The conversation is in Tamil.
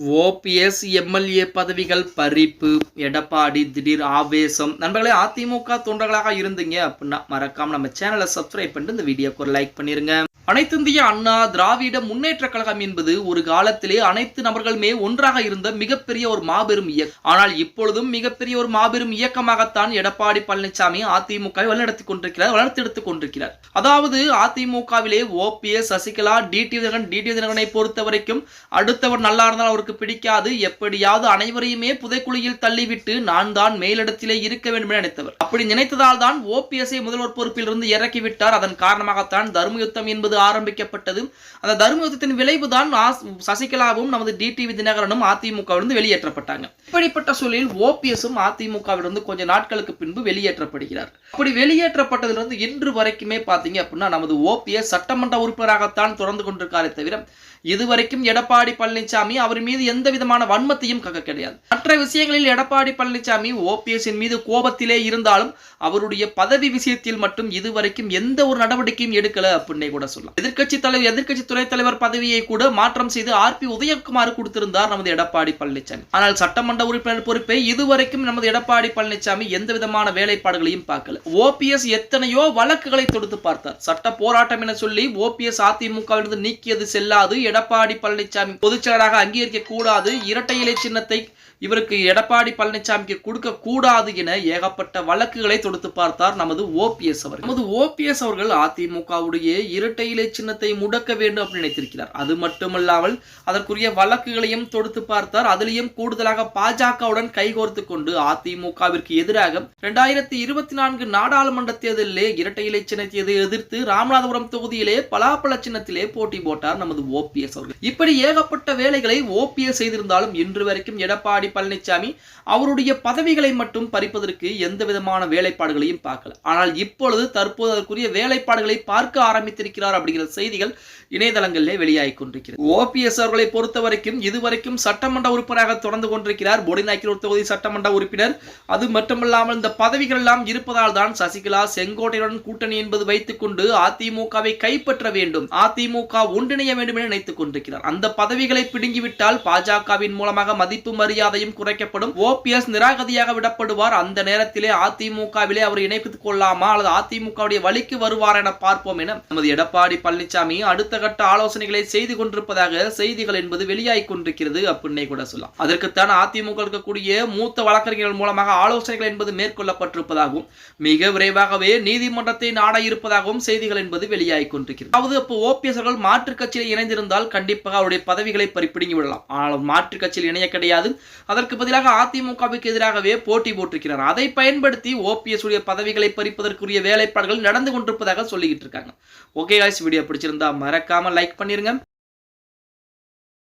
ஓபிஎஸ் எம்எல்ஏ பதவிகள் பறிப்பு எடப்பாடி திடீர் ஆவேசம். நண்பர்களே அதிமுக தொண்டர்களாக இருந்தீங்க அப்படின்னா மறக்காமல் நம்ம சேனலை சப்ஸ்கிரைப் பண்ணிட்டு இந்த வீடியோக்கு ஒரு லைக் பண்ணிடுங்க அனைத்திந்திய அண்ணா திராவிட முன்னேற்ற கழகம் என்பது ஒரு காலத்திலே அனைத்து நபர்களுமே ஒன்றாக இருந்த மிகப்பெரிய ஒரு மாபெரும் இயக்கம் ஆனால் இப்பொழுதும் மிகப்பெரிய ஒரு மாபெரும் இயக்கமாகத்தான் எடப்பாடி பழனிசாமி அதிமுக வழிநடத்தி கொண்டிருக்கிறார் வளர்த்தெடுத்துக் கொண்டிருக்கிறார். அதாவது அதிமுகவிலே OPS Sasikala TT Dhinakaran TT தினகரனை பொறுத்த வரைக்கும் அடுத்தவர் நல்லா இருந்தால் அவருக்கு பிடிக்காது எப்படியாவது அனைவரையுமே புதைக்குழியில் தள்ளிவிட்டு நான் தான் மேலிடத்திலே இருக்க வேண்டும் என நினைத்தவர். அப்படி நினைத்ததால் தான் ஓபிஎஸ்ஐ முதல்வர் பொறுப்பில் இருந்து இறக்கிவிட்டார். அதன் காரணமாகத்தான் தர்மயுத்தம் என்பது ஆரம்பிக்கப்பட்டது அந்த தர்மயுத்தத்தின் விளைவுதான் சசிகலாவும் நமது டிடிவி தினகரனும் அதிமுகவிலிருந்து வெளியேற்றப்பட்டாங்க. இப்படிப்பட்ட சூழலில் ஓபிஎஸும் அதிமுகவிலிருந்து கொஞ்ச நாட்களுக்கு பின்பு வெளியேற்றப்படுகிறார். அப்படி வெளியேற்றப்பட்டதிலிருந்து இன்று வரைக்குமே பார்த்தீங்க அப்படின்னா நமது ஓபிஎஸ் சட்டமன்ற உறுப்பினராகத்தான் தொடர்ந்து கொண்டிருக்காரே தவிர இதுவரைக்கும் எடப்பாடி பழனிசாமி அவர் மீது எந்த விதமான வன்மத்தையும் கக்க கிடையாது. மற்ற விஷயங்களில் எடப்பாடி பழனிசாமி ஓபிஎஸின் மீது கோபத்திலே இருந்தாலும் அவருடைய பதவி விஷயத்தில் மட்டும் இதுவரைக்கும் எந்த ஒரு நடவடிக்கையும் எடுக்கல அப்படின்னே கூட சொல்லலாம். சொல்லலாம். எதிர்கட்சி தலைவர் எதிர்கட்சி துணைத் தலைவர் பதவியை கூட மாற்றம் செய்து ஆர் பி உதயகுமார் கொடுத்திருந்தார் நமது எடப்பாடி பழனிசாமி ஆனால் சட்டமன்ற உறுப்பினர் பொறுப்பை இதுவரைக்கும் நமது எடப்பாடி பழனிசாமி எந்த விதமான வேலைப்பாடுகளையும் பார்க்கல. ஓபிஎஸ் எத்தனையோ வழக்குகளை தொடுத்து பார்த்தார். சட்ட போராட்டம் என சொல்லி ஓபிஎஸ் அதிமுகவிலிருந்து நீக்கியது செல்லாது எடப்பாடி பழனிசாமி பொதுச்செயலராக அங்கீகரிக்க கூடாது இரட்டை இலை சின்னத்தை இவருக்கு எடப்பாடி பழனிசாமிக்கு கொடுக்க கூடாது என ஏகப்பட்ட வழக்குகளை தொடுத்து பார்த்தார் நமது ஓபிஎஸ் அவர்கள். நமது ஓபிஎஸ் அவர்கள் அதிமுகவுடைய இரட்டை இலை சின்னத்தை முடக்க வேண்டும் அப்படின்னு நினைத்திருக்கிறார். அது மட்டுமல்லாமல் அதற்குரிய வழக்குகளையும் தொடுத்து பார்த்தார். அதிலேயும் கூடுதலாக பாஜகவுடன் கைகோர்த்து கொண்டு அதிமுகவிற்கு எதிராக இரண்டாயிரத்தி இருபத்தி நான்கு நாடாளுமன்ற தேர்தலிலே இரட்டை இலை சின்னத்தை எதிர்த்து ராமநாதபுரம் தொகுதியிலே பலாப்பழ சின்னத்திலே போட்டி போட்டார் நமது ஓபிஎஸ் அவர்கள். இப்படி ஏகப்பட்ட வேலைகளை ஓபிஎஸ் செய்திருந்தாலும் இன்று வரைக்கும் எடப்பாடி பழனிசாமி அவருடைய பதவிகளை மட்டும் பறிப்பதற்கு எந்த விதமான வேலைப்பாடுகளையும் பார்க்கல. ஆனால் இப்பொழுது தற்போது அதற்குரிய வேலைப்பாடுகளை பார்க்க ஆரம்பித்திருக்கிறார் அப்படிங்கிற செய்திகள் இணையதளங்களிலே வெளியாகி கொண்டிருக்கிறது. ஓபிஎஸ் அவர்களை பொறுத்த வரைக்கும் இதுவரைக்கும் சட்டமன்ற உறுப்பினராக தொடர்ந்து கொண்டிருக்கிறார். பொடிநாய்க்கர் தொகுதி சட்டமன்ற உறுப்பினர். அது மட்டுமல்லாமல் இந்த பதவிகள் எல்லாம் இருப்பதால் தான் சசிகலா செங்கோட்டையுடன் கூட்டணி என்பது வைத்துக் கொண்டு அதிமுகவை கைப்பற்ற வேண்டும் அதிமுக ஒன்றிணைய வேண்டும் என நினைத்துக் கொண்டிருக்கிறார். அந்த பதவிகளை பிடுங்கிவிட்டால் பாஜகவின் மூலமாக மதிப்பு மரியாதையும் குறைக்கப்படும். ஓபிஎஸ் நிராகதியாக விடப்படுவார். அந்த நேரத்திலே அதிமுகவிலே அவர் இணைத்துக் கொள்ளாமா அல்லது அதிமுகவுடைய வழிக்கு வருவார் என பார்ப்போம் என நமது எடப்பாடி எடப்பாடி பழனிசாமி அடுத்த கட்ட ஆலோசனைகளை செய்து கொண்டிருப்பதாக செய்திகள் என்பது வெளியாகி கொண்டிருக்கிறது அப்படின்னே கூட சொல்லலாம். அதற்குத்தான் அதிமுக இருக்கக்கூடிய மூத்த வழக்கறிஞர்கள் மூலமாக ஆலோசனைகள் என்பது மேற்கொள்ளப்பட்டிருப்பதாகவும் மிக விரைவாகவே நீதிமன்றத்தை நாட இருப்பதாகவும் செய்திகள் என்பது வெளியாகி கொண்டிருக்கிறது. அதாவது அப்போ ஓபிஎஸ் அவர்கள் மாற்றுக் கட்சியில் இணைந்திருந்தால் கண்டிப்பாக அவருடைய பதவிகளை பறிப்பிடுங்கி விடலாம். ஆனால் மாற்றுக் கட்சியில் இணைய கிடையாது. அதற்கு பதிலாக அதிமுகவுக்கு எதிராகவே போட்டி போட்டிருக்கிறார். அதை பயன்படுத்தி ஓபிஎஸ் உடைய பதவிகளை பறிப்பதற்குரிய வேலைப்பாடுகள் நடந்து கொண்டிருப்பதாக சொல்லிக்கிட்டு இருக்காங்க. ஓகே காய்ஸ் வீடியோ பிடிச்சிருந்தா மறக்காம லைக் பண்ணிருங்க.